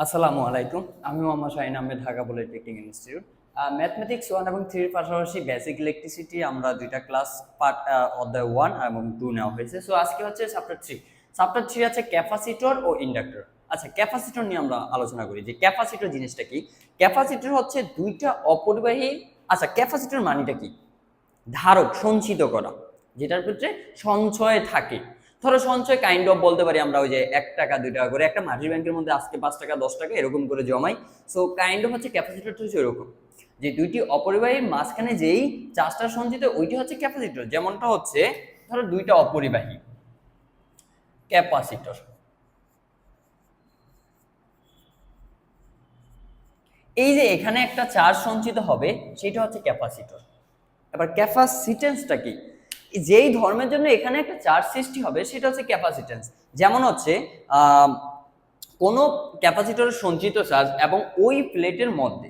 আসসালামু আলাইকুম। আমি Mohammad Shahin Ahmed, Dhaka polytechnic institute. Mathematics one এবং থ্রির পাশাপাশি বেসিক ইলেকট্রিসিটি আমরা দুইটা ক্লাস পার্ট অধ্যায় ওয়ান এবং টু নেওয়া হয়েছে। সো আজকে হচ্ছে চ্যাপ্টার থ্রি চ্যাপ্টার থ্রি আছে ক্যাপাসিটর ও ইন্ডাক্টর আচ্ছা ক্যাপাসিটর নিয়ে আমরা আলোচনা করি যে ক্যাপাসিটর জিনিসটা কি? ক্যাপাসিটর হচ্ছে দুইটা অপরিবাহী আচ্ছা ক্যাপাসিটর মানিটা কি? ধারক সঞ্চিত করা, যেটার ক্ষেত্রে সঞ্চয় থাকে। ধরো সঞ্চয় কাইন্ড অফ বলতে পারি আমরা ওই যে এক টাকা, দুই টাকা করে। একটা মাটির ব্যাংকের মধ্যে আজকে পাঁচ টাকা, দশ টাকা এরকম করে জমাই। সো কাইন্ড অফ হচ্ছে ক্যাপাসিটরটা হচ্ছে এরকম যে দুইটি অপরিবাহীর মাঝখানে যেই চার্জটা সঞ্চিত, ওইটি হচ্ছে ক্যাপাসিটর যেমনটা হচ্ছে, ধরো দুইটা অপরিবাহী। ক্যাপাসিটর এই যে এখানে একটা চার্জ সঞ্চিত হবে, সেটা হচ্ছে ক্যাপাসিটর এবার ক্যাপাসিটেন্সটা কি? যেই ধর্মের জন্য এখানে একটা চার্জ সৃষ্টি হবে, সেটা হচ্ছে ক্যাপাসিটেন্স যেমন হচ্ছে কোনো ক্যাপাসিটরের সঞ্চিত চার্জ এবং ওই প্লেটের মধ্যে,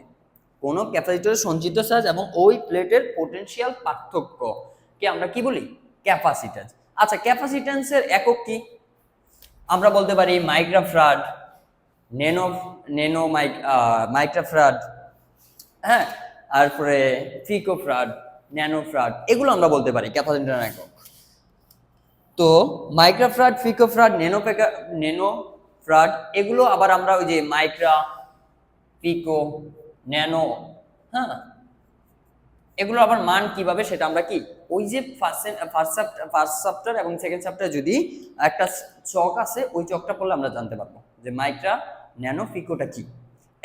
কোনো ক্যাপাসিটরের সঞ্চিত চার্জ এবং ওই প্লেটের পোটেনশিয়াল পার্থক্যকে আমরা কি বলি? ক্যাপাসিটেন্স আচ্ছা ক্যাপাসিটেন্সের একক কি? আমরা বলতে পারি মাইক্রোফ্রাড নেনো নেনো মাইক মাইক্রোফ্রাড হ্যাঁ তারপরে ফিকোফ্রাড ন্যানোফ্রাড এগুলো আমরা বলতে পারি ক্যাপাসিটর একক তো মাইক্রোফ্রাড ফিকোফ্রাড নেনো নেনো ফ্রাড, এগুলো আবার আমরা ওই যে মাইক্রা পিকো ন্যানো হ্যাঁ? এগুলো আবার মান কীভাবে, সেটা আমরা কি? ওই যে ফার্স্ট ফার্স্ট চ্যাপ্টার এবং সেকেন্ড চ্যাপ্টার যদি একটা চক আছে, ওই চকটা পড়লে আমরা জানতে পারব যে মাইক্রা, ন্যানো পিকোটা কি।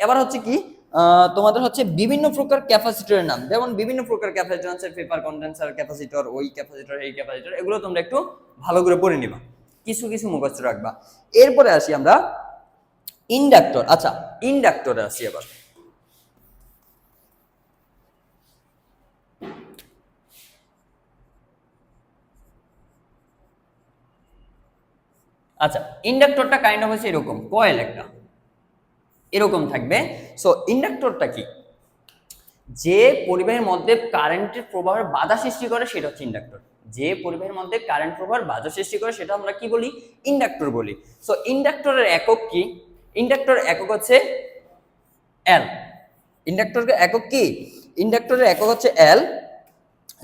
এবার হচ্ছে কি তোমাদের হচ্ছে বিভিন্ন প্রকার ক্যাপাসিটরের নাম। যেমন বিভিন্ন প্রকার ক্যাপাসিটর আছে পেপার কন্ডেন্সার ক্যাপাসিটর ওই ক্যাপাসিটর এই ক্যাপাসিটর এগুলো তোমরা একটু ভালো করে পড়ে নিবা। কিছু কিছু মুখস্থ রাখবা। এরপরে আসি আমরা ইন্ডাক্টর। আচ্ছা ইন্ডাক্টরে আসি এবার আচ্ছা ইন্ডাক্টরটা কাইন্ড অফ হচ্ছে এরকম কয়েল একটা। এরকম থাকবে। সো ইন্ডাক্টরটা কি? যে পরিবাহের মধ্যে কারেন্টের প্রবাহের বাধা সৃষ্টি করে সেটা হচ্ছে ইন্ডাক্টর। যে পরিবাহের মধ্যে কারেন্ট প্রবাহের বাধা সৃষ্টি করে সেটা আমরা কি বলি? ইন্ডাক্টর বলি। সো ইন্ডাক্টরের একক কি? ইন্ডাক্টর একক হচ্ছে এল ইন্ডাক্টরের একক কি? ইন্ডাক্টরের একক হচ্ছে এল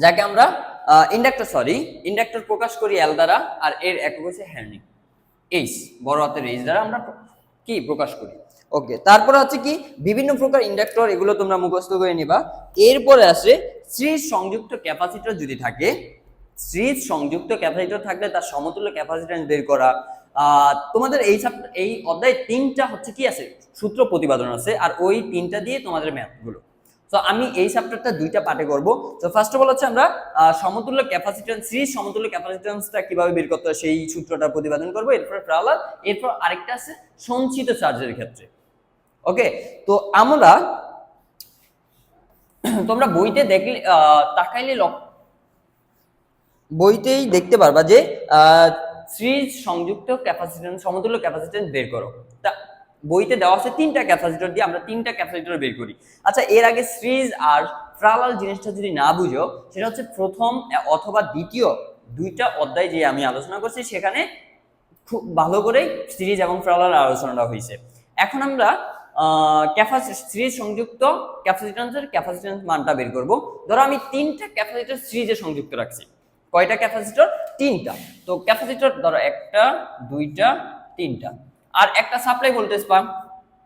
যাকে আমরা ইন্ডাক্টর সরি ইন্ডাক্টর প্রকাশ করি এল দ্বারা আর এর একক হচ্ছে হ্যান্ডিং এইচ বড় হাতের এইচ দ্বারা আমরা কি প্রকাশ করি? ওকে তারপরে হচ্ছে কি, বিভিন্ন প্রকার ইন্ডাক্টর এগুলো তোমরা মুখস্থ করে নিবা। এরপরে আসে সিরিজ সংযুক্ত ক্যাপাসিটর যদি থাকে সিরিজ সংযুক্ত ক্যাপাসিটর থাকলে তার সমতুল্য ক্যাপাসিট্যান্স বের করা। তোমাদের এই এই অধ্যায় তিনটা হচ্ছে কি আছে? সূত্র প্রতিপাদন আছে, আর ওই তিনটা দিয়ে তোমাদের ম্যাথগুলো তো আমি এই চ্যাপ্টারটা দুইটা পার্টে করব। তো ফার্স্ট অফ অল হচ্ছে আমরা সমতুল্য ক্যাপাসিট্যান্স সিরিজ সমতুল্য ক্যাপাসিট্যান্সটা কীভাবে বের করতে হয় সেই সূত্রটা প্রতিপাদন করব, এরপর প্যারালাল এরপর আরেকটা আছে সঞ্চিত চার্জের ক্ষেত্রে। ওকে তো আমরা, তোমরা বইতে দেখলে তাকাইলে বইতেই দেখতে পারবা যে সিরিজ সংযুক্ত ক্যাপাসিট্যান্স সমতুল্য ক্যাপাসিট্যান্স বের করো। বইতে দেওয়া আছে তিনটা ক্যাপাসিটর দিয়ে আমরা তিনটা ক্যাপাসিটর বের করি। আচ্ছা এর আগে সিরিজ আর প্যারালাল জিনিসটা যদি না বুঝো, সেটা হচ্ছে প্রথম অথবা দ্বিতীয় দুইটা অধ্যায় যে আমি আলোচনা করছি, সেখানে খুব ভালো করে সিরিজ এবং প্যারালাল আলোচনাটা হয়েছে। এখন আমরা ক্যাপাসিটি সিরিজ সংযুক্ত ক্যাপাসিট্যান্সের ক্যাপাসিট্যান্স মানটা বের করব। ধরো আমি তিনটা ক্যাপাসিটর সিরিজে সংযুক্ত রাখছি। কয়টা ক্যাপাসিটর? তিনটা। তো ক্যাপাসিটর ধরো একটা, দুইটা, তিনটা। আর একটা সাপ্লাই ভোল্টেজ পাম্প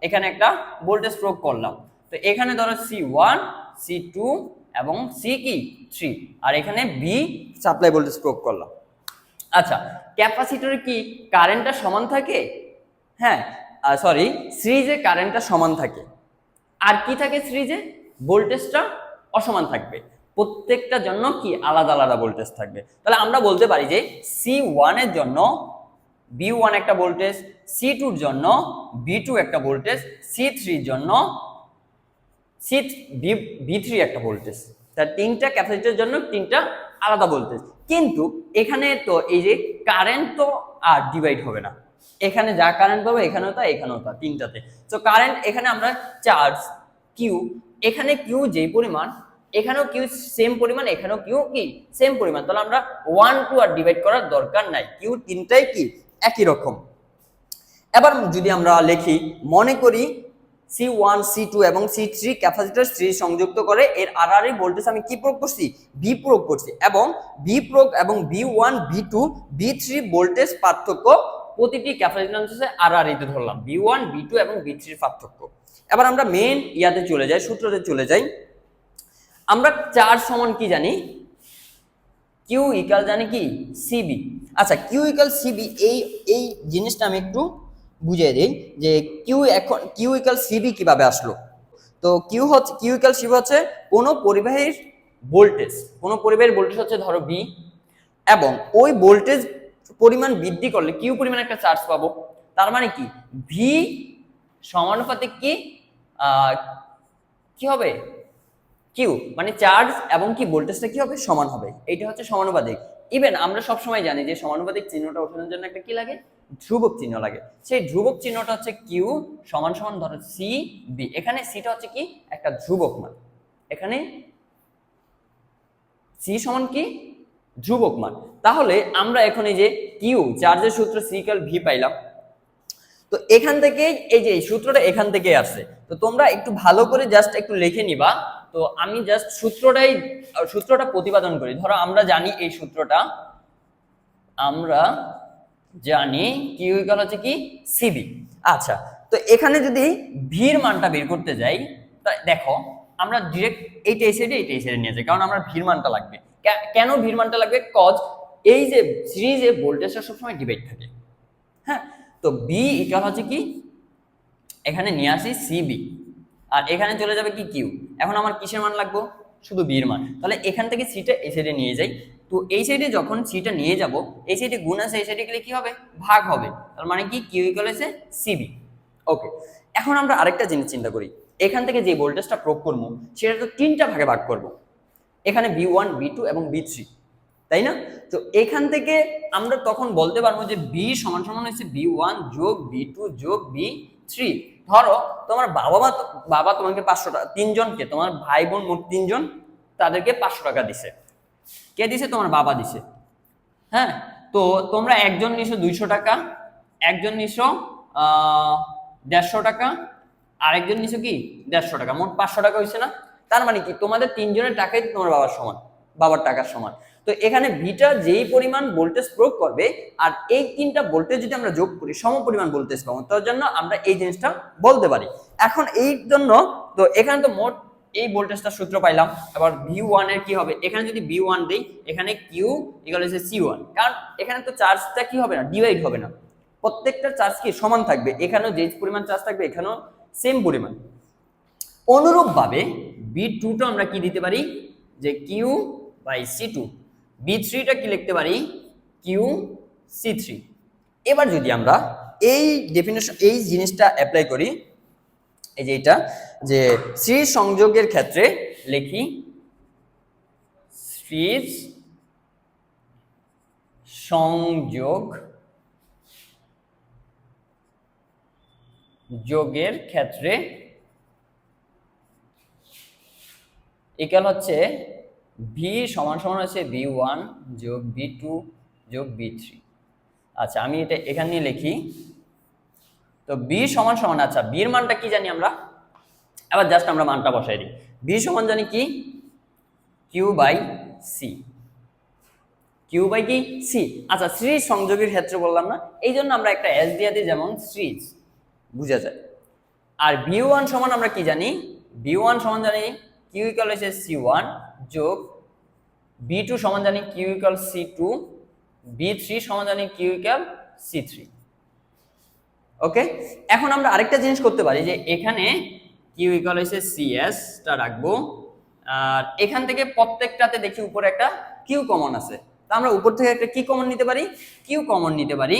এখানে একটা ভোল্টেজ প্রয়োগ করলাম। তো এখানে ধরো সি ওয়ান সি টু এবং সি কি থ্রি আর এখানে বি সাপ্লাই ভোল্টেজ প্রয়োগ করলাম। আচ্ছা ক্যাপাসিটরে কি কারেন্টটা সমান থাকে? হ্যাঁ সরি সিরিজে কারেন্টটা সমান থাকে। আর কি থাকে সিরিজে? ভোল্টেজটা অসমান থাকবে। প্রত্যেকটার জন্য কি আলাদা আলাদা ভোল্টেজ থাকবে? তাহলে আমরা বলতে পারি যে সি ওয়ানের জন্য বি ওয়ান একটা ভোল্টেজ সি টুর জন্য বি টু একটা ভোল্টেজ সি থ্রির জন্য সি বি থ্রি একটা ভোল্টেজ তার তিনটা ক্যাপাসিটির জন্য তিনটা আলাদা ভোল্টেজ কিন্তু এখানে তো এই যে কারেন্ট তো আর ডিভাইড হবে না। এখানে যা কারেন্ট পাবো এখানেও তা এখানেও তা, তিনটাতে। তো কারেন্ট এখানে আমরা চার্জ কিউ এখানে কিউ যেই পরিমাণ, এখানেও কিউ সেম পরিমাণ, এখানেও কিউ কি? সেম পরিমাণ। তাহলে আমরা ওয়ান টু আর ডিভাইড করার দরকার নাই। কিউ তিনটাই কি? একই রকম। এবার যদি আমরা লিখি, মনে করি সি ওয়ান সি টু এবং সি থ্রি ক্যাপাসিটর সিরিজ সংযুক্ত করে, এর আর আর ভোল্টেজ আমি কি প্রয়োগ করছি? ভি প্রয়োগ করছি এবং ভি প্রয়োগ এবং V one V two V three voltage পার্থক্য প্রতিটি ক্যাপাসিট্যান্সে আর আর তে ধরলাম। ভি ওয়ান বি টু এবং বি থ্রির পার্থক্য। এবার আমরা মেন ইয়াতে চলে যাই, সূত্রতে চলে যাই। আমরা চার্জ সমান কি জানি? কিউ ইকাল জানি কি? সিবি আচ্ছা কিউ ইকাল সিবি এই এই জিনিসটা আমি একটু বুঝিয়ে দিই যে কিউ এখন কিউ ইকাল সিবি কীভাবে আসলো? তো কিউ হচ্ছে কিউ ইকাল সিবি হচ্ছে কোনো পরিবাহীর ভোল্টেজ কোনো পরিবাহীর ভোল্টেজ হচ্ছে ধরো বি এবং ওই ভোল্টেজ পরিমাণ বৃদ্ধি করলে কিউ পরিমাণ একটা চার্জ পাবো। তার মানে কি? ভি সমানুপাতিক কি? কি হবে? কিউ মানে চার্জ এবং কি ভোল্টেজটা কি হবে? সমান হবে। এইটা হচ্ছে সমানুপাতিক। ইভেন আমরা সবসময় জানি যে সমানুপাতিক চিহ্নটা ওঠানোর জন্য একটা কি লাগে? ধ্রুবক চিহ্ন লাগে। সেই ধ্রুবক চিহ্নটা হচ্ছে কিউ সমান সমান ধরো সি বি এখানে সিটা হচ্ছে কি? একটা ধ্রুবক মান। এখানে সি সমান কি? ধ্রুবক মান। তাহলে আমরা এখন এই যে কিউ চার্জের সূত্র সি কাল ভি পাইলাম। তো এখান থেকে, এই যে সূত্রটা এখান থেকে আসছে তো তোমরা একটু ভালো করে জাস্ট একটু লিখে নিবা। তো আমি জাস্ট সূত্রটাই সূত্রটা প্রতিপাদন করি। ধরো আমরা জানি এই সূত্রটা, আমরা জানি কিউ হচ্ছে কি? সিবি আচ্ছা তো এখানে যদি ভির মানটা বের করতে যাই, তা দেখো, আমরা ডিরেক্ট এইটা এই সাইডে এইটা এই সাইডে নিয়ে যাই, কারণ আমরা ভির মানটা লাগবে। কেন ভির মানটা লাগবে? কজ এই যে সিরিজে ভোল্টেজটা সবসময় ডিভাইড থাকে। তো বি ইকাল হচ্ছে কি? এখানে নিয়ে আসি সিবি আর এখানে চলে যাবে কি কিউ এখন আমার কিসের মান লাগবো? শুধু বির মান। তাহলে এখান থেকে সিটা এই সাইডে নিয়ে যাই। তো এই সাইডে যখন সিটা নিয়ে যাব, এই সাইডে গুণ আছে, এই সাইডে গেলে কি হবে? ভাগ হবে। তার মানে কি? কিউ ইকাল হচ্ছে সিবি ওকে এখন আমরা আরেকটা জিনিস চিন্তা করি। এখান থেকে যে ভোল্টেজটা প্রয়োগ করব সেটা তো তিনটা ভাগে ভাগ করব। এখানে বি ওয়ান বি টু এবং বি থ্রি তাই না? তো এখান থেকে আমরা তখন বলতে পারব যে বি সমান সমান হচ্ছে বি ওয়ান যোগ বি টু যোগ বি থ্রি ধরো, তোমার বাবা মা বাবা তোমাকে পাঁচশো টাকা, তিনজনকে, তোমার ভাই বোন মোট তিনজন, তাদেরকে পাঁচশো টাকা দিছে। কে দিছে? তোমার বাবা দিছে। হ্যাঁ? তো তোমরা একজন নিছো দুইশো টাকা, একজন নিছো দেড়শো টাকা, আরেকজন নিছো কি? দেড়শো টাকা, মোট পাঁচশো টাকা হয়েছে না? তার মানে কি? তোমাদের তিনজনের টাকাই তোমার বাবার সমান। বাবার টাকার সমান। তো এখানে ভিটা যেই পরিমাণ ভোল্টেজ প্রয়োগ করবে, আর এই তিনটা ভোল্টেজ যদি আমরা যোগ করি, সম পরিমাণ ভোল্টেজ পাবো, তার জন্য আমরা এই জিনিসটা বলতে পারি। এখন এই জন্য, তো এখানে তো মোট এই ভোল্টেজটা সূত্র পাইলাম। এবার ভি এর কি হবে? এখানে যদি ভি ওয়ান দিই, এখানে কিউ ইকাল হচ্ছে সি ওয়ান কারণ এখানে তো চার্জটা কি হবে না? ডিভাইড হবে না। প্রত্যেকটা চার্জ কি সমান থাকবে? এখানেও যে পরিমাণ চার্জ থাকবে, এখানেও সেম পরিমাণ। অনুরূপভাবে বি টুটা আমরা কি দিতে পারি? যে Q by C two V থ্রিটা কি লিখতে পারি? কিউ সি থ্রি এবার যদি আমরা এই ডেফিনেশন এই জিনিসটা অ্যাপ্লাই করি, এই যে এটা, যে সিরিজ সংযোগের ক্ষেত্রে লিখি সিরিজ সংযোগ যোগের ক্ষেত্রে ইকাল হচ্ছে ভি সমান সমান হচ্ছে বি ওয়ান যোগ বি টু যোগ বি থ্রি আচ্ছা আমি এটা এখানে লিখি। তো বি সমান সমান আচ্ছা বির মানটা কি জানি আমরা? এবার জাস্ট আমরা মানটা বসাই দিই। বি সমান জানি কি? Q by C Q by কি? সি আচ্ছা সিরিজ সংযোগের ক্ষেত্রে বললাম না, এই জন্য আমরা একটা এস দিয়ে দিই, যেমন সিরিজ। বুঝা যায়? আর বি ওয়ান সমান আমরা কি জানি? বি ওয়ান সমান জানি কিউ ইকাল হচ্ছে সি ওয়ান যোগ বি টু সমান জানি Q equal C two V three সমান জানি Q equal C three okay এখন আমরা আরেকটা জিনিস করতে পারি যে এখানে কিউ ইকাল হচ্ছে সিএস টা রাখব। আর এখান থেকে প্রত্যেকটাতে দেখি উপরে একটা কিউ কমন আছে। তা আমরা উপর থেকে একটা কি কমন নিতে পারি। কিউ কমন নিতে পারি।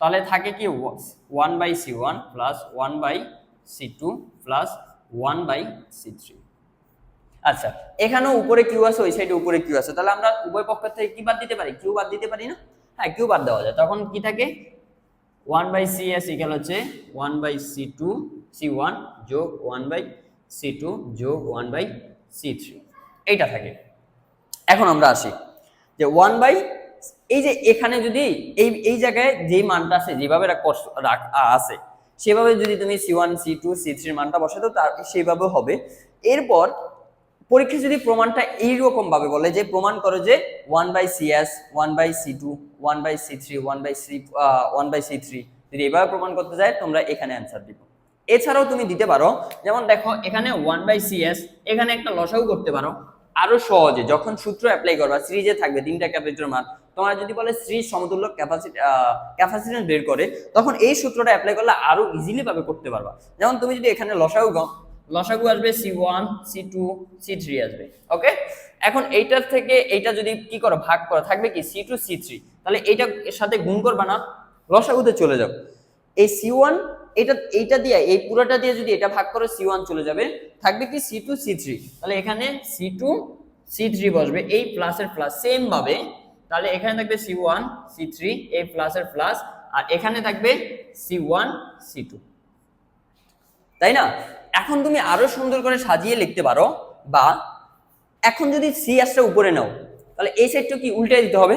তাহলে থাকে কি one by C one plus one by C two plus one by C three আচ্ছা এখানেও উপরে কিউ আছে, ওই সাইডে উপরে কিউ আছে। তাহলে আমরা উভয় পক্ষ থেকে কি বাদ দিতে পারি? কিউ বাদ দিতে পারি না? হ্যাঁ কিউ বাদ দেওয়া যায়। তখন কি থাকে? One by C S equal হচ্ছে one by C two C one যোগ ওয়ান বাই সি টু যোগ ওয়ান বাই সি থ্রি এইটা থাকে। এখন আমরা আসি যে ওয়ান বাই এই যে এখানে যদি এই এই জায়গায় যেই মানটা আছে, যেভাবে আছে, সেভাবে যদি তুমি C one C two C থ্রির মানটা বসাতো, তার, সেইভাবে হবে। এরপর পরীক্ষা যদি প্রমাণটা এইরকম ভাবে বলে যে প্রমাণ করো যে one by C S one by C two one by C three one by C one by C three যদি এভাবে প্রমাণ করতে যায়, তোমরা এখানে অ্যান্সার দিব। এছাড়াও তুমি দিতে পারো, যেমন দেখো, এখানে ওয়ান বাই সি এস এখানে একটা লসাও করতে পারো। আরও সহজে, যখন সূত্র অ্যাপ্লাই করবা, সিরিজে থাকবে, তিনটা ক্যাপাসিটর মান তোমার যদি বলে সিরিজ সমতুল্য ক্যাপাসিটি ক্যাপাসিটেন্স বের করে, তখন এই সূত্রটা অ্যাপ্লাই করলে আরও ইজিলি ভাবে করতে পারবা। যেমন তুমি যদি এখানে লসাগু গাও লসাগু আসবে C one C two C three আসবে ওকে এখন এইটার থেকে এইটা যদি কি করো, ভাগ করো, থাকবে কি সি টু সি থ্রি তাহলে এইটা এর সাথে গুণ করবা না, লসাগুতে চলে যাও। এই সি ওয়ান এটা, এইটা দিয়ে, এই পুরোটা দিয়ে যদি এটা ভাগ করো সি ওয়ান চলে যাবে, থাকবে কি সি টু সি থ্রি তাহলে এখানে সি টু সি থ্রি বসবে, এই প্লাসের প্লাস সেম ভাবে তাহলে এখানে থাকবে সি ওয়ান সি থ্রি এই প্লাসের প্লাস আর এখানে থাকবে সি ওয়ান সি টু তাই না? এখন তুমি আরও সুন্দর করে সাজিয়ে লিখতে পারো, বা এখন যদি সি এসটা উপরে নাও, তাহলে এই সাইডটা কি উল্টে দিতে হবে?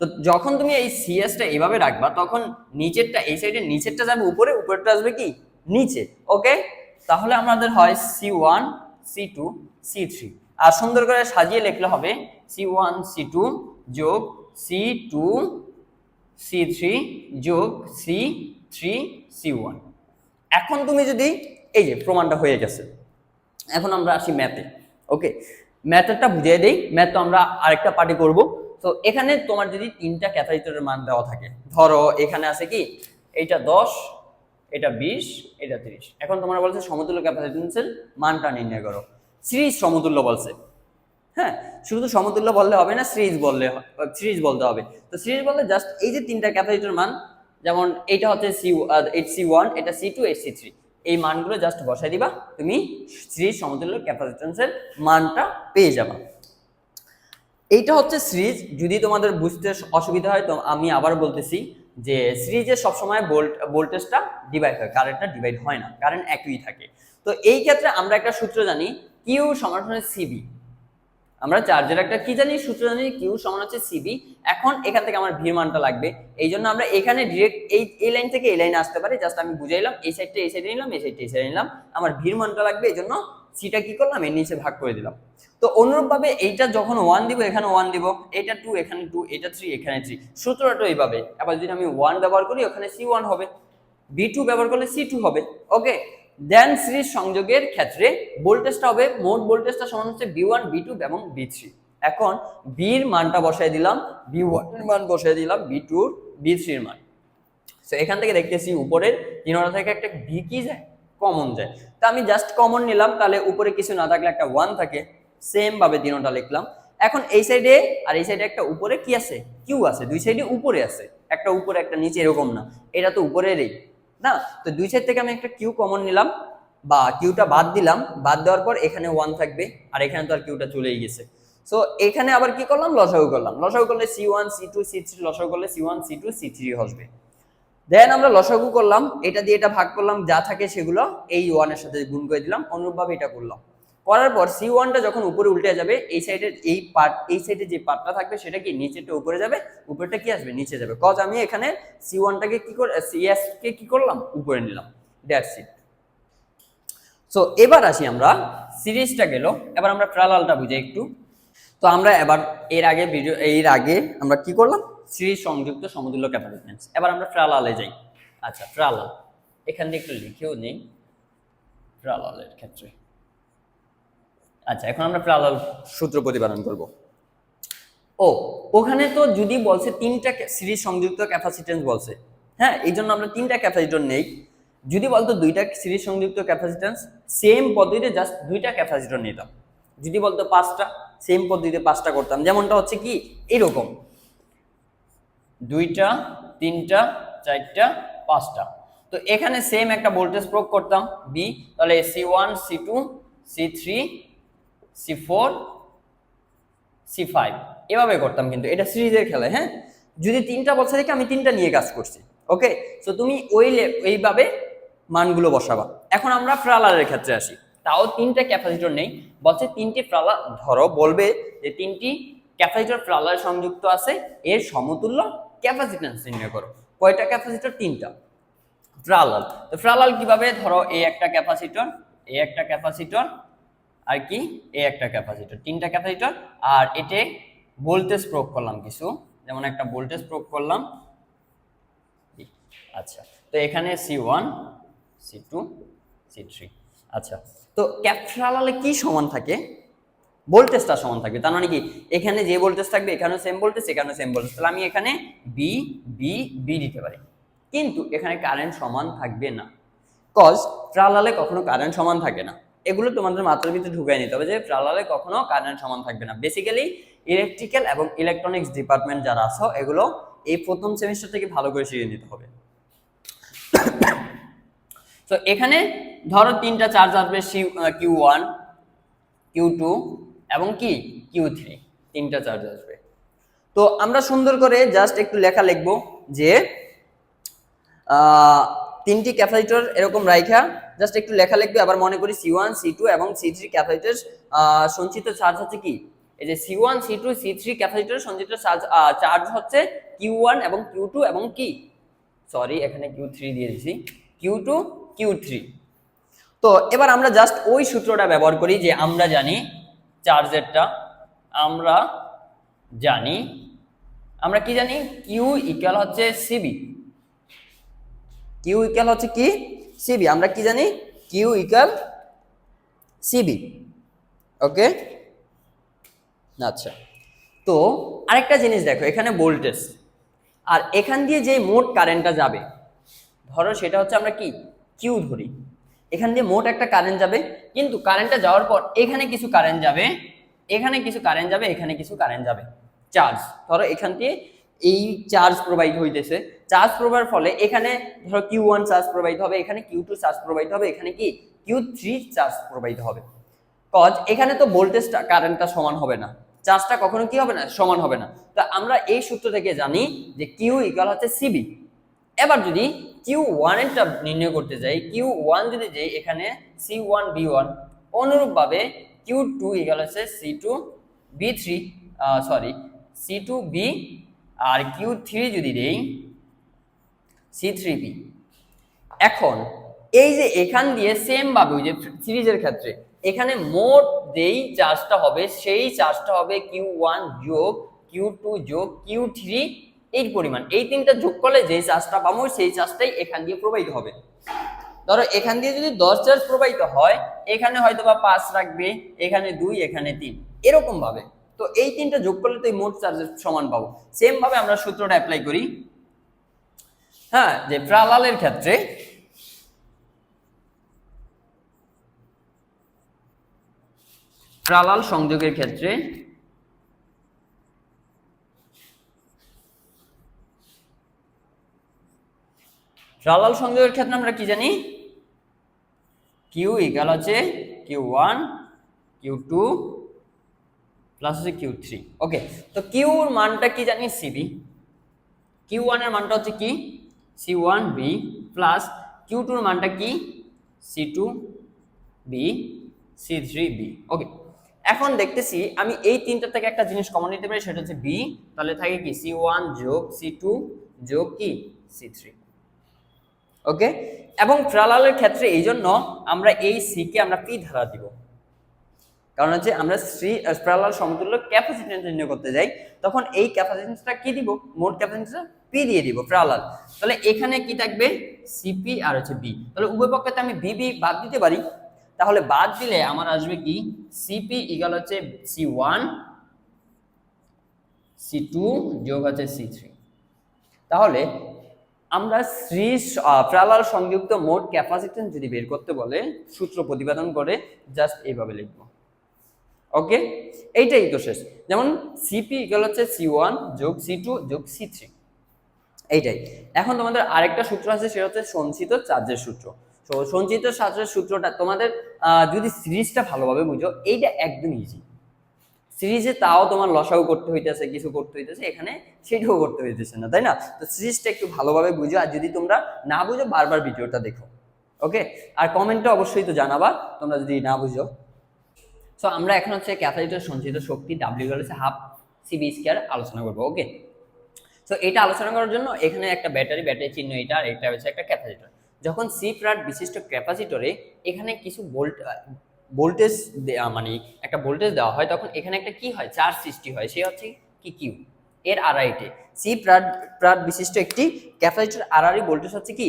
তো যখন তুমি এই সিএসটা এইভাবে রাখবা, তখন নিচেরটা, এই সাইডের নিচেরটা যাবে উপরে, উপরেরটা আসবে কি? নিচে ওকে তাহলে আমাদের হয় C one C two C three আর সুন্দর করে সাজিয়ে লিখলে হবে সি ওয়ান সি টু যোগ সি টু সি থ্রি যোগ সি থ্রি সি ওয়ান এখন তুমি যদি এই যে প্রমাণটা হয়ে গেছে। এখন আমরা আসি ম্যাথে ওকে ম্যাথেরটা বুঝিয়ে দেই, ম্যাথ তো আমরা আরেকটা পার্টি করব। তো এখানে তোমার যদি তিনটা ক্যাপাসিটরের মান দেওয়া থাকে, ধরো এখানে আছে কি, এইটা দশ, এটা বিশ, এটা তিরিশ। এখন তোমরা বলছে সমতুল্য ক্যাপাসিটেন্সের মানটা নির্ণয় করো। সিরিজ সমতুল্য বলছে হ্যাঁ? শুধু সমতুল্য বললে হবে না, সিরিজ বললে সিরিজ বলতে হবে। তো সিরিজ বললে জাস্ট এই যে তিনটা ক্যাপাসিটর মান, যেমন এটা হচ্ছে সি এইট সি ওয়ান এটা C two eight C three এই মানগুলো জাস্ট বসাই দিবা, তুমি সিরিজ সমতুল্য ক্যাপাসিটেন্সের মানটা পেয়ে যাবা। এইটা হচ্ছে সিরিজ, যদি তোমাদের বুঝতে অসুবিধা হয় তো আমি আবার বলতেছি যে সিরিজে সবসময় বোল্ট, ভোল্টেজটা ডিভাইড হয় কারেন্টটা ডিভাইড হয় না কারেন্ট একই থাকে। তো এই ক্ষেত্রে আমরা একটা সূত্র জানি কিউ সমান সিবি আমরা চার্জের একটা কি জানি সূত্র জানি কিউ সমান হচ্ছে সিবি এখন এখান থেকে আমার ভি মানটা লাগবে। এই জন্য আমরা এখানে ডিরেক্ট এই এই লাইন থেকে এই লাইনে আসতে পারি। জাস্ট আমি বুঝাইলাম এই সাইডটা এই সাইডে নিলাম, এই সাইডটা এই সাইডে নিলাম। আমার ভির মানটা লাগবে, এই জন্য সিটা কি করলাম, এর নিচে ভাগ করে দিলাম। তো অনুরূপভাবে এইটা যখন ওয়ান দিব, এখানে ওয়ান দিব, এটা টু এখানে টু এটা থ্রি এখানে থ্রি সূত্রটা এইভাবে। আবার যদি আমি ওয়ান ব্যবহার করি, ওখানে সি ওয়ান হবে। বি টু ব্যবহার করলে সি টু হবে। ওকে দেন সিরিজ সংযোগের ক্ষেত্রে ভোল্টেজটা হবে, মোট ভোল্টেজটা সমান হচ্ছে বি ওয়ান বি টু এবং বি থ্রি এখন বির মানটা বসাই দিলাম বি ওয়ানের মান বসাই দিলাম বি টুর বি থ্রির মান। তো এখান থেকে দেখতেছি উপরের তিনটা থেকে একটা ভি কি যায়? কমন যায়। তা আমি জাস্ট কমন নিলাম, তাহলে উপরে কিছু না থাকলে একটা ওয়ান থাকে। সেম ভাবে তিনটা লিখলাম। এখন এই সাইডে আর এই সাইডে একটা উপরে কি আছে? কিউ আছে। দুই সাইডে উপরে আছে। একটা উপরে, একটা নিচে, এরকম না। এটা তো উপরেরই। না, তো দুই সাইড থেকে আমি একটা কিউ কমন নিলাম বা কিউটা বাদ দিলাম। বাদ দেওয়ার পর এখানে ওয়ান থাকবে আর এখানে তো আর কিউটা চলেই গেছে। সো এখানে আবার কি করলাম? লসাগু করলাম। লসাগু করলে C one C two C three লসাগু করলে C one C two C three আসবে দেন আমরা লসাগু করলাম। এটা দিয়ে এটা ভাগ করলাম। যা থাকে সেগুলো এই ওয়ানের সাথে গুণ করে দিলাম। অনুরূপভাবে এটা করলাম। করার পর সি ওয়ানটা যখন উপরে উল্টে যাবে, এই সাইডের এই পার্ট এই সাইডে যে পার্টটা থাকবে, সেটা কি নিচেটা উপরে যাবে? উপরেটা কি আসবে? নিচে যাবে। কজ আমি এখানে সি ওয়ানটাকে কি করে সি কে কি করলাম? উপরে নিলাম। দ্যাটস ইট সো এবার আসি আমরা সিরিজটা গেল। এবার আমরা প্রালালটা বুঝি একটু। তো আমরা এবার এর আগে ভিডিও এর আগে আমরা কি করলাম? সিরিজ সংযুক্ত সমতুল্য ক্যাপাসিটেন্স এবার আমরা প্রালালে যাই। আচ্ছা প্রালাল এখান থেকে একটু লিখেও নেই। প্রালালের ক্ষেত্রে। আচ্ছা এখন আমরা প্রালাল সূত্র প্রতিপাদন করব। ও, ওখানে তো যদি বলছে তিনটা সিরিজ সংযুক্ত ক্যাপাসিটেন্স বলছে। হ্যাঁ এই জন্য আমরা তিনটা ক্যাপাসিটর নেই। যদি বলতো দুইটা সিরিজ সংযুক্ত ক্যাপাসিটেন্স সেম পদ্ধতিতে জাস্ট দুইটা ক্যাপাসিটর নিতাম। যদি বলতো পাঁচটা সেম পদ্ধতিতে পাঁচটা করতাম। যেমনটা হচ্ছে কি, এরকম। দুইটা, তিনটা, চারটা, পাঁচটা। তো এখানে সেম একটা ভোল্টেজ প্রয়োগ করতাম বি তাহলে C one C two C three C four C five এভাবে করতাম কিন্তু, এটা সিরিজের খেলা হ্যাঁ? যদি তিনটা বছর থেকে আমি তিনটা নিয়ে কাজ করছি ওকে সো তুমি ওই এইভাবে মানগুলো বসাবা। এখন আমরা ফ্রালারের ক্ষেত্রে আসি। তাও তিনটা ক্যাপাসিটর নেই। বলছে তিনটি ফ্রালা, ধরো, বলবে যে তিনটি ক্যাপাসিটর প্রালার সংযুক্ত আছে, এর সমতুল্য ক্যাপাসিট্যান্স নির্ণয় করো। কয়টা ক্যাপাসিটর? তিনটা। প্রালাল তো প্রালাল কীভাবে? ধরো এই একটা ক্যাপাসিটর এই একটা ক্যাপাসিটর আর কি, এই একটা ক্যাপাসিটর তিনটা ক্যাপাসিটর আর এতে ভোল্টেজ প্রয়োগ করলাম কিছু, যেমন একটা ভোল্টেজ প্রয়োগ করলাম। আচ্ছা তো এখানে C one C two C three আচ্ছা তো ক্যাপসালালে কি সমান থাকে? ভোল্টেজটা সমান থাকবে তার মানে কি, এখানে যে ভোল্টেজ থাকবে, এখানেও সেম ভোল্টেজ এখানেও সেম ভোল্টেজ তাহলে আমি এখানে বি বি বি দিতে পারি। কিন্তু এখানে কারেন্ট সমান থাকবে না। কজ ট্রালালে কখনো কারেন্ট সমান থাকে না। এগুলো তোমাদের মাথার ভিতরে ঢুকাই নিতে হবে যে প্রালালে কখনো কারেন্ট সমান থাকবে না। বেসিক্যালি ইলেকট্রিক্যাল এবং ইলেকট্রনিক্স ডিপার্টমেন্ট যারা আছো, এগুলো এই প্রথম সেমিস্টার থেকে ভালো করে শিখে নিতে হবে। তো এখানে ধরো তিনটা চার্জ আসবে কিউ ওয়ান কিউ টু এবং কি? কিউ থ্রি তিনটা চার্জ আসবে। তো আমরা সুন্দর করে জাস্ট একটু লেখা লিখব যে তিনটি ক্যাপাসিটর এরকম রাইখা জাস্ট একটু লেখা লিখবে, আবার মনে করি সি ওয়ান সি টু এবং সি থ্রি ক্যাপাসিটর সঞ্চিত চার্জ হচ্ছে কি? এই যে C one C two C three capacitor সঞ্চিত চার্জ চার্জ হচ্ছে কিউ ওয়ান এবং কিউ টু এবং কি? সরি এখানে কিউ থ্রি দিয়ে দিছি। কিউ টু কিউ থ্রি তো এবার আমরা জাস্ট ওই সূত্রটা ব্যবহার করি যে আমরা জানি চার্জেরটা, আমরা জানি, আমরা কি জানি? কিউ ইকুয়াল হচ্ছে সিবি কিউ ইকুয়াল হচ্ছে কি? সিবি আমরা কি জানি? কিউ ইকুয়াল সিবি ওকে আচ্ছা। তো আরেকটা জিনিস দেখো, এখানে ভোল্টেজ আর এখান দিয়ে যে মোট কারেন্টটা যাবে, ধরো সেটা হচ্ছে আমরা কি? কিউ ধরি। এখান দিয়ে মোট একটা কারেন্ট যাবে, কিন্তু কারেন্টটা যাওয়ার পর এখানে কিছু কারেন্ট যাবে, এখানে কিছু কারেন্ট যাবে, এখানে কিছু কারেন্ট যাবে। চার্জ ধরো এখান দিয়ে এই চার্জ প্রোভাইড হইতেছে। চার্জ প্রোভাইড ফলে এখানে ধরো কিউ ওয়ান চার্জ প্রোভাইড হবে, এখানে কিউ টু চার্জ প্রোভাইড হবে, এখানে কি কিউ থ্রি চার্জ প্রোভাইড হবে। কজ এখানে তো ভোল্টেজটা কারেন্টটা সমান হবে না। চার্জটা কখনো কি হবে না? সমান হবে না। তো আমরা এই সূত্র থেকে জানি যে কিউ ইকাল হচ্ছে সিবি এবার যদি কিউ ওয়ানেরটা নির্ণয় করতে যাই কিউ ওয়ান যদি যাই, এখানে সি ওয়ান বি ওয়ান অনুরূপভাবে কিউ টু ইকাল হচ্ছে C two V three sorry C two V আর কিউ থ্রি যদি দেই সি থ্রি বি এখন, এই যে এখান দিয়ে সেম ভাবে, ওই যে সিরিজের ক্ষেত্রে, এখানে মোট যেই চার্জটা হবে, সেই চার্জটা হবে কিউ ওয়ান যোগ কিউ টু যোগ কিউ থ্রি এই পরিমাণ। এই তিনটা যোগ করলে যেই চার্জটা পাবো, সেই চার্জটাই এখান দিয়ে প্রবাহিত হবে। ধরো, এখান দিয়ে যদি দশ চার্জ প্রবাহিত হয়, এখানে হয়তো বা পাঁচ রাখবে, এখানে দুই, এখানে তিন এরকম ভাবে তো এই তিনটা যোগ করলে তো মোট চার্জের সমান পাবো। সেম ভাবে আমরা সূত্রটা অ্যাপ্লাই করি। হ্যাঁ যে প্রালালের ক্ষেত্রে প্রালাল সংযোগের ক্ষেত্রে প্রালাল সংযোগের ক্ষেত্রে আমরা কি জানি? কিউ ইকাল আছে Q one Q two plus হচ্ছে কিউ থ্রি ওকে তো কিউর মানটা কি জানি? সিবি কিউ ওয়ানের মানটা হচ্ছে কি? C one V plus Q টুর মানটা কি C two V C three V okay এখন দেখতেছি, আমি এই তিনটা থেকে একটা জিনিস কমন নিতে পারি, সেটা হচ্ছে বি তাহলে থাকে কি? সি ওয়ান যোগ সি টু যোগ কি? সি থ্রি ওকে এবং প্রালালের ক্ষেত্রে এই জন্য আমরা এই সি কে আমরা পি ধারা দিব। কারণ হচ্ছে আমরা শ্রী প্রালাল সমতুল্য ক্যাপাসিটেন্স নির্ণয় করতে যাই, তখন এই ক্যাপাসিটেন্সটা কি দিব? মোট ক্যাপাসিটেন্সটা পি দিয়ে দিব প্রালাল তাহলে এখানে কি থাকবে? সিপি আর হচ্ছে বি তাহলে উভয় পক্ষে আমি বি বি বাদ দিতে পারি। তাহলে বাদ দিলে আমার আসবে কি? সিপি ইকাল হচ্ছে সি ওয়ান সি টু যোগ হচ্ছে সি থ্রি তাহলে আমরা শ্রী প্রালাল সংযুক্ত মোট ক্যাপাসিটেন্স যদি বের করতে বলে, সূত্র প্রতিপাদন করে জাস্ট এইভাবে লিখব। ওকে এইটাই তো শেষ। যেমন সিপি ইকাল হচ্ছে সি ওয়ান যোগ সি টু যোগ সি থ্রি এইটাই। এখন তোমাদের আরেকটা সূত্র আছে, সেটা হচ্ছে সঞ্চিত চার্জের সূত্র। তো সঞ্চিত চার্জের সূত্রটা তোমাদের যদি সিরিজটা ভালোভাবে বুঝো, এইটা একদম ইজি সিরিজে তাও তোমার লসাও করতে হইতেছে, কিছু করতে হইতেছে, এখানে সেটাও করতে হইতেছে না, তাই না? তো সিরিজটা একটু ভালোভাবে বুঝো, আর যদি তোমরা না বুঝো, বারবার ভিডিওটা দেখো, ওকে? আর কমেন্টটা অবশ্যই তো জানাবা, তোমরা যদি না বুঝো। সো আমরা এখন হচ্ছে ক্যাপাসিটর সঞ্চিত শক্তি ডাব্লিউ হচ্ছে হাফ সিবি স্কয়ার আলোচনা করব, ওকে? তো এটা আলোচনা করার জন্য এখানে একটা ব্যাটারি ব্যাটারি চিহ্ন এটা আর এটা হচ্ছে একটা ক্যাপাসিটর যখন সি ফ্ল্যাট বিশিষ্ট ক্যাপাসিটরে এখানে কিছু ভোল্ট ভোল্টেজ মানে একটা ভোল্টেজ দেওয়া হয়, তখন এখানে একটা কি হয়? চার্জ সৃষ্টি হয়, সে হচ্ছে কি কিউ এর আড়াইটে সি প্রাট প্রাট বিশিষ্ট একটি ক্যাপাসিটর আড়াআড়ি ভোল্টেজ হচ্ছে কি?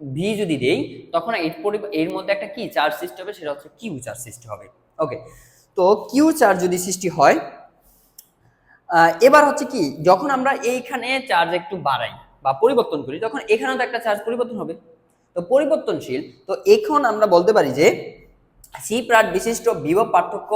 ভি যদি দেই, তখন এর এর মধ্যে একটা কি চার্জ সৃষ্টি হবে? সেটা হচ্ছে কিউ চার্জ সৃষ্টি হবে। ওকে তো কিউ চার্জ যদি সৃষ্টি হয় এবার হচ্ছে কি, যখন আমরা এইখানে চার্জ একটু বাড়াই বা পরিবর্তন করি, তখন এখানেও তো একটা চার্জ পরিবর্তন হবে। তো পরিবর্তনশীল, তো এখন আমরা বলতে পারি যে সি প্রাট বিশিষ্ট বিভব পার্থক্য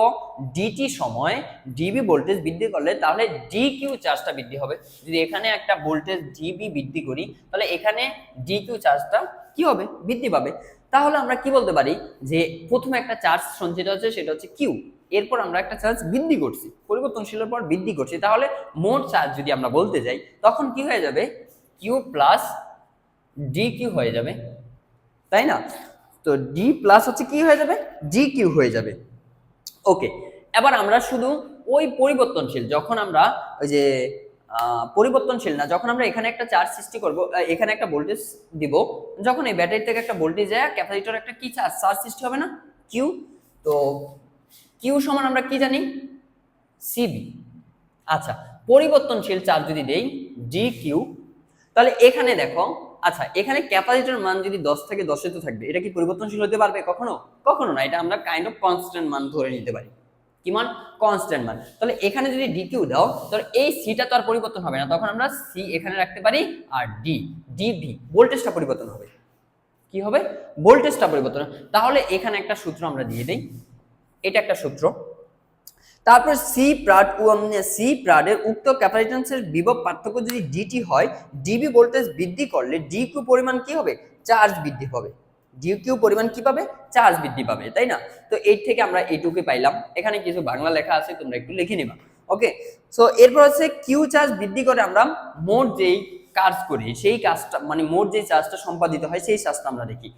ডিটি সময় ডিবি ভোল্টেজ বৃদ্ধি করলে তাহলে ডি কিউ চার্জটা বৃদ্ধি হবে। যদি এখানে একটা ভোল্টেজ ডিবি বৃদ্ধি করি, তাহলে এখানে ডি কিউ চার্জটা কি হবে? বৃদ্ধি পাবে। তাহলে আমরা কি বলতে পারি যে প্রথমে একটা চার্জ সঞ্চিত হচ্ছে, সেটা হচ্ছে কিউ এরপর আমরা একটা চার্জ বৃদ্ধি করছি পরিবর্তনশীলের পর বৃদ্ধি করছি। তাহলে মোট চার্জ যদি আমরা বলতে যাই, তখন কি হয়ে যাবে? কিউ প্লাস ডি কিউ হয়ে যাবে, তাই না? তো ডি প্লাস হচ্ছে কি হয়ে যাবে? জি কিউ হয়ে যাবে। ওকে এবার আমরা শুধু ওই পরিবর্তনশীল, যখন আমরা ওই যে পরিবর্তনশীল না, যখন আমরা এখানে একটা চার্জ সৃষ্টি করব এখানে একটা ভোল্টেজ দিব, যখন এই ব্যাটারি থেকে একটা ভোল্টেজ যায় ক্যাপাসিটর একটা কি চার্জ? চার্জ সৃষ্টি হবে না? কিউ তো কিউ সমান আমরা কি জানি? সিবি আচ্ছা পরিবর্তনশীল চার্জ যদি দেই ডি কিউ তাহলে এখানে দেখো আচ্ছা এখানে ক্যাপাসিটার মান যদি দশ থেকে দশে তো থাকবে, এটা কি পরিবর্তনশীল হতে পারবে কখনো? কখনো না, এটা আমরা কাইন্ড অফ কনস্ট্যান্ট মান ধরে নিতে পারি। কি মান? কনস্ট্যান্ট মান। তাহলে এখানে যদি ডি কিউ দাও, তাহলে এই সিটা তো আর পরিবর্তন হবে না, তখন আমরা সি এখানে রাখতে পারি আর ডি ডিভি ভোল্টেজটা পরিবর্তন হবে। কি হবে? ভোল্টেজটা পরিবর্তন তাহলে এখানে একটা সূত্র আমরা দিয়ে দেই এটা একটা সূত্র। তারপর সি প্রাড সি প্রাডের উক্ত ক্যাপাসিট্যান্সের বিভব পার্থক্য যদি ডিটি হয় ডিবি ভোল্টেজ বৃদ্ধি করলে ডি কিউ পরিমাণ কি হবে? চার্জ বৃদ্ধি হবে। ডি কিউ পরিমাণ কি পাবে? চার্জ বৃদ্ধি পাবে, তাই না? তো এর থেকে আমরা এইটুকুই পাইলাম। এখানে কিছু বাংলা লেখা আছে, তোমরা একটু লিখে নিবা। ওকে সো এরপর হচ্ছে কিউ চার্জ বৃদ্ধি করে আমরা মোট যেই কাজ করি, সেই কাজটা মানে মোট যে চার্জটা সম্পাদিত হয়, সেই চার্জটা আমরা দেখি।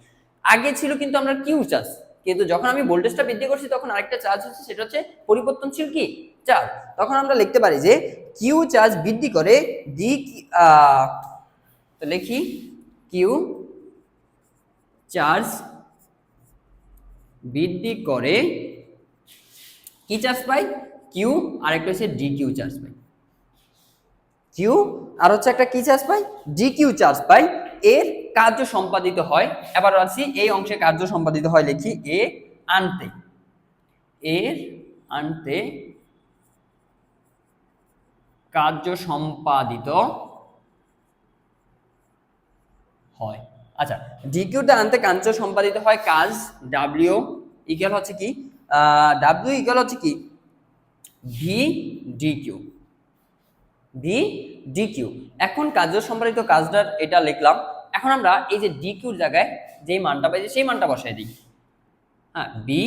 আগে ছিল কিন্তু আমরা কিউ চার্জ। কিন্তু যখন আমি ভোল্টেজটা বৃদ্ধি করছি, তখন আরেকটা চার্জ হচ্ছে, সেটা হচ্ছে পরিবর্তনশীল কি? চার্জ তখন আমরা লিখতে পারি যে কিউ চার্জ বৃদ্ধি করে ডি তো লিখি কিউ চার্জ বৃদ্ধি করে কি চার্জ পাই? কিউ আর একটা হচ্ছে ডি কিউ চার্জ পাই। কিউ আর হচ্ছে একটা কি চার্জ পাই? ডি কিউ চার্জ পাই। এর কার্য সম্পাদিত হয়। এবার আসি এই অংশে কার্য সম্পাদিত হয় লিখি এ আনতে। এর আনতে কার্য সম্পাদিত হয়। আচ্ছা ডিকিউটা আনতে কার্য সম্পাদিত হয় কাজ ডাব্লিউ ইকুয়াল হচ্ছে কি? ডাব্লিউ ইকুয়াল হচ্ছে কি? ভি ডিকিউ ভি ডিকিউ এখন কার্য সম্পাদিত কাজটার এটা লিখলাম। এখন আমরা এই যে ডিকিউর জায়গায় যেই মানটা পাইছি সেই মানটা বসাই দিই। হ্যাঁ বি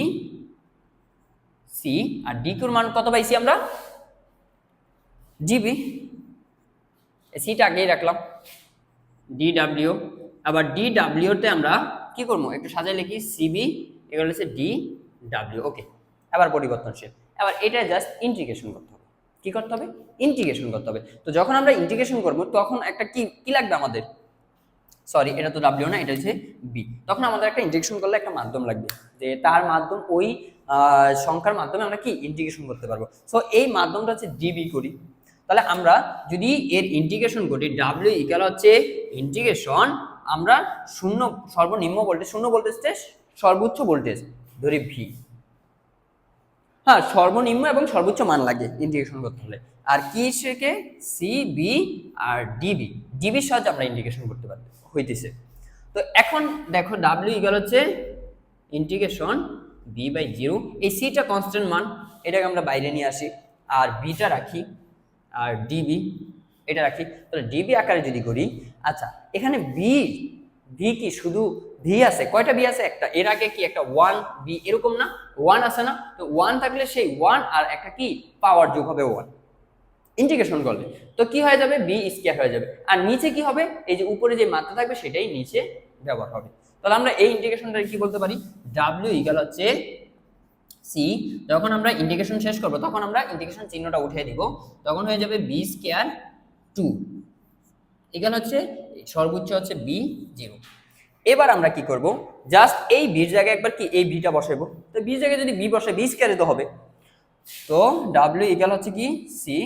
সি আর ডিকিউর মান কত পাইছি আমরা? জিবি সিটা আগেই রাখলাম। ডি ডাব্লিউ আবার ডি ডাব্লিউতে আমরা কি করব? একটু সাজাই লিখি সিবি এগুলো হচ্ছে ডি ডাব্লিউ ওকে এবার পরিবর্তনশীল। এবার এটা জাস্ট ইন্টিগ্রেশন করতে হবে। কি করতে হবে? ইন্টিগ্রেশন করতে হবে। তো যখন আমরা ইন্টিগ্রেশন করব, তখন একটা কি কি লাগবে আমাদের? সরি এটা তো ডাব্লিউ না, এটা হচ্ছে বি তখন আমাদের একটা ইন্টিগ্রেশন করলে একটা মাধ্যম লাগবে, যে তার মাধ্যম ওই সংখ্যার মাধ্যমে আমরা কি ইন্টিগ্রেশন করতে পারব? সো এই মাধ্যমটা হচ্ছে ডিবি করি। তাহলে আমরা যদি এর ইন্টিগ্রেশন করি ডাব্লিউ ইকাল হচ্ছে ইন্টিগ্রেশন আমরা শূন্য, সর্বনিম্ন ভোল্টেজ শূন্য ভোল্টেজটা সর্বোচ্চ ভোল্টেজ ধরি ভি হ্যাঁ সর্বনিম্ন এবং সর্বোচ্চ মান লাগে ইন্টিগ্রেশন করতে হলে। আর কি থেকে সি বি আর ডিবি ডিবির সাহায্যে আমরা ইন্টিগ্রেশন করতে পারি হইতেছে। তো এখন দেখো ডাব্লিউ ইকাল হচ্ছে ইন্টিগ্রেশন বি বাই জিরো এই সিটা কনস্ট্যান্ট মান, এটাকে আমরা বাইরে নিয়ে আসি, আর বিটা রাখি, আর ডিবি এটা রাখি। তাহলে ডিবি আকারে যদি করি আচ্ছা এখানে বি ভি কি শুধু ভি আছে? কয়টা বি আছে? একটা। এর আগে কি একটা ওয়ান বি এরকম না? ওয়ান আছে না? তো ওয়ান থাকলে সেই ওয়ান আর একটা কি? পাওয়ার যোগ হবে ওয়ান ইন্টিগ্রেশন করলে তো কি হয়ে যাবে? বি স্কোয়ার হয়ে যাবে। আর নিচে কি হবে? এই যে উপরে যে মাত্রা থাকবে, সেটাই নিচে ব্যবহার হবে। তাহলে আমরা এই ইন্টিগ্রেশনটা কি বলতে পারি? ডাব্লিউ ইকাল হচ্ছে সি যখন আমরা ইন্টিগ্রেশন শেষ করব, তখন আমরা ইন্টিগ্রেশন চিহ্নটা উঠিয়ে দিব। তখন হয়ে যাবে বি স্কোয়ার টু এখানে হচ্ছে সর্বোচ্চ হচ্ছে বি জিরো এবার আমরা কি করব? জাস্ট এই বির জায়গায় একবার কি এই বিটা বসাবো তো বির জায়গায় যদি বি বসে বি স্কোয়ারে তো হবে। তো ডাব্লিউ ইকাল হচ্ছে কি? সি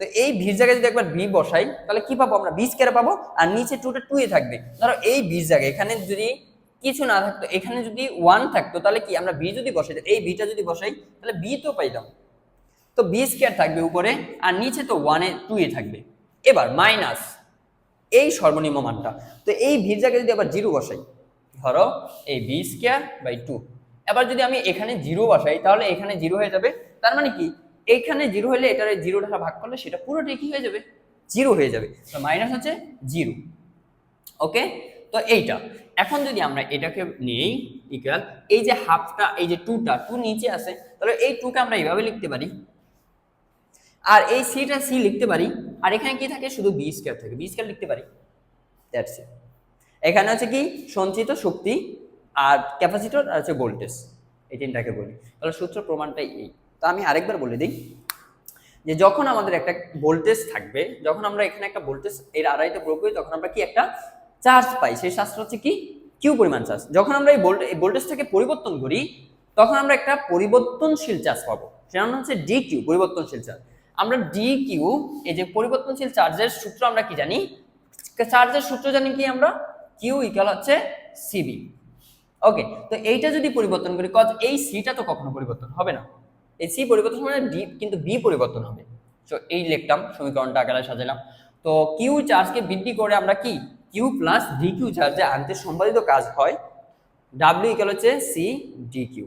তো এই ভির জায়গায় যদি একবার বি বসাই, তাহলে কি পাবো আমরা? বি স্কোয়ারে পাবো, আর নিচে টুটা টু এ থাকবে। ধরো এই বির জায়গায়, এখানে যদি কিছু না থাকতো, এখানে যদি ওয়ান থাকতো, তাহলে কি আমরা বি যদি বসাই? এই বিটা যদি বসাই, তাহলে বি তো পাইতাম তো বি স্কোয়ার থাকবে উপরে, আর নিচে তো ওয়ানে এ থাকবে। এবার মাইনাস এই সর্বনিম্ন মানটা। তো এই ভির জায়গায় যদি আবার জিরো বসাই, ধরো এই বি স্কোয়ার বাই টু এবার যদি আমি এখানে জিরো বসাই, তাহলে এখানে জিরো হয়ে যাবে। তার মানে কি? এইখানে জিরো হলে এটার জিরো ঢাকা ভাগ করলে সেটা পুরোটাই কি হয়ে যাবে? জিরো হয়ে যাবে। তো মাইনাস হচ্ছে জিরো। ওকে তো এইটা। এখন যদি আমরা এটাকে নিই ইকুয়াল এই যে হাফটা এই যে টুটা টু নিচে আছে তাহলে এই টুকে আমরা এইভাবে লিখতে পারি। আর এই সিটা সি লিখতে পারি। আর এখানে কি থাকে? শুধু বি স্কোয়ার থাকে। বি স্কোয়ার লিখতে পারি। দ্যাটস ইট এখানে হচ্ছে কি? সঞ্চিত শক্তি আর ক্যাপাসিটর আর হচ্ছে ভোল্টেজ এই তিনটাকে বলি। তাহলে সূত্র প্রমাণটাই এই। তো আমি আরেকবার বলে দিই যে যখন আমাদের একটা ভোল্টেজ থাকবে, যখন আমরা এখানে একটা ভোল্টেজ এর আড়াইতে প্রয়োগ করি, তখন আমরা কি একটা চার্জ পাই? সেই চার্জটা হচ্ছে কি? কিউ পরিমাণ চার্জ যখন আমরা এই ভোল্টেজ ভোল্টেজটাকে পরিবর্তন করি, তখন আমরা একটা পরিবর্তনশীল চার্জ পাবো। সেটা নাম হচ্ছে ডি কিউ পরিবর্তনশীল চার্জ আমরা ডি কিউ এই যে পরিবর্তনশীল চার্জের সূত্র আমরা কি জানি? চার্জের সূত্র জানি কি আমরা? কিউ ইকাল হচ্ছে সিবি ওকে তো এইটা যদি পরিবর্তন করি কজ এই সিটা তো কখনো পরিবর্তন হবে না। এই সি পরিবর্তন মানে ডি কিন্তু বি পরিবর্তন হবে। তো এই লিখলাম সমীকরণটা আকারে সাজালাম। তো কিউ চার্জকে বৃদ্ধি করে আমরা কি? কিউ প্লাস ডি কিউ চার্জে আনতে সম্পাদিত কাজ হয় ডাব্লিউ ইকাল হচ্ছে সি ডি কিউ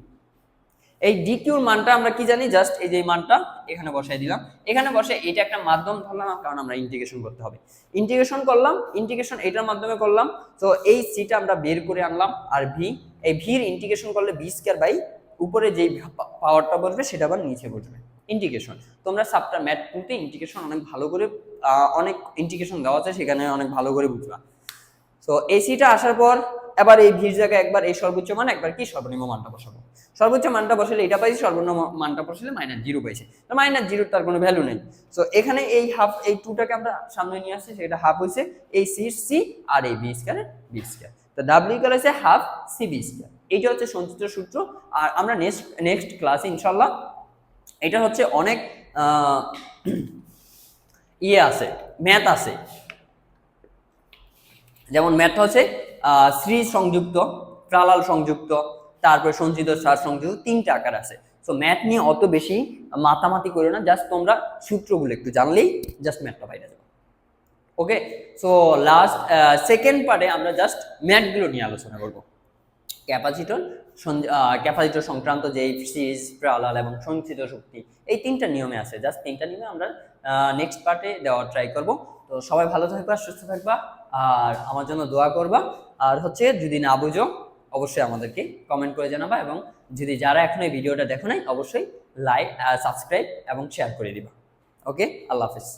এই ডি কিউর মানটা আমরা কি জানি? জাস্ট এই যে মানটা এখানে বসাই দিলাম। এখানে বসে এটা একটা মাধ্যম ধরলাম, কারণ আমরা ইন্টিগ্রেশন করতে হবে। ইন্টিগ্রেশন করলাম ইন্টিগ্রেশন এটার মাধ্যমে করলাম। তো এই সিটা আমরা বের করে আনলাম, আর ভি এই ভির ইন্টিগ্রেশন করলে বি স্কোয়ার বাই উপরে যেই পাওয়ারটা বসবে সেটা আবার নিচে বসবে। ইন্ডিকেশন তোমরা সাবটা ম্যাট টুতে ইন্ডিকেশন অনেক ভালো করে অনেক ইন্ডিকেশন দেওয়া আছে, সেখানে অনেক ভালো করে বুঝবা। তো এসিটা আসার পর, এবার এই ভির জায়গায় একবার এই সর্বোচ্চ মান, একবার কি সর্বনিম্ন মানটা বসাবো। সর্বোচ্চ মানটা বসালে এটা পাইছি, সর্বনিম্ন মানটা বসালে মাইনাস জিরো পাইছে। তো মাইনাস জিরোর তার কোনো ভ্যালু নেই। তো এখানে এই হাফ এই টুটাকে আমরা সামনে নিয়ে আসছি, সেটা হাফ হয়েছে এই সি সি আর এই বি স্কয়ার বি স্কয়ার তো ডাব্লিউ ইকুয়াল হচ্ছে হাফ সি বি স্কয়ার এইটা হচ্ছে সঞ্চিত সূত্র। আর আমরা নেক্সট নেক্সট ক্লাসে ইনশাল্লাহ এটা হচ্ছে অনেক ইয়ে আছে ম্যাথ আছে। যেমন ম্যাথ হচ্ছে শ্রী সংযুক্ত প্রালাল সংযুক্ত, তারপরে সঞ্চিত সার সংযুক্ত, তিনটা আকার আছে। সো ম্যাথ নিয়ে অত বেশি মাতামাতি করো না জাস্ট তোমরা সূত্রগুলো একটু জানলেই জাস্ট ম্যাথটা বাইরে যাবে। ওকে সো লাস্ট সেকেন্ড পার্টে আমরা জাস্ট ম্যাথগুলো নিয়ে আলোচনা করব। ক্যাপাসিটর ক্যাপাসিটর সংক্রান্ত যে সিরিজ প্রালাল এবং সঞ্চিত শক্তি, এই তিনটা নিয়মে আছে। জাস্ট তিনটা নিয়মে আমরা নেক্সট পার্টে দেওয়ার ট্রাই করব। তো সবাই ভালো থাকবা, সুস্থ থাকবা, আর আমার জন্য দোয়া করবা। আর হচ্ছে, যদি না বুঝো, অবশ্যই আমাদেরকে কমেন্ট করে জানাবা এবং যদি যারা এখন এই ভিডিওটা দেখো নাই, অবশ্যই লাইক সাবস্ক্রাইব এবং শেয়ার করে দিবা। ওকে আল্লাহ হাফিজ।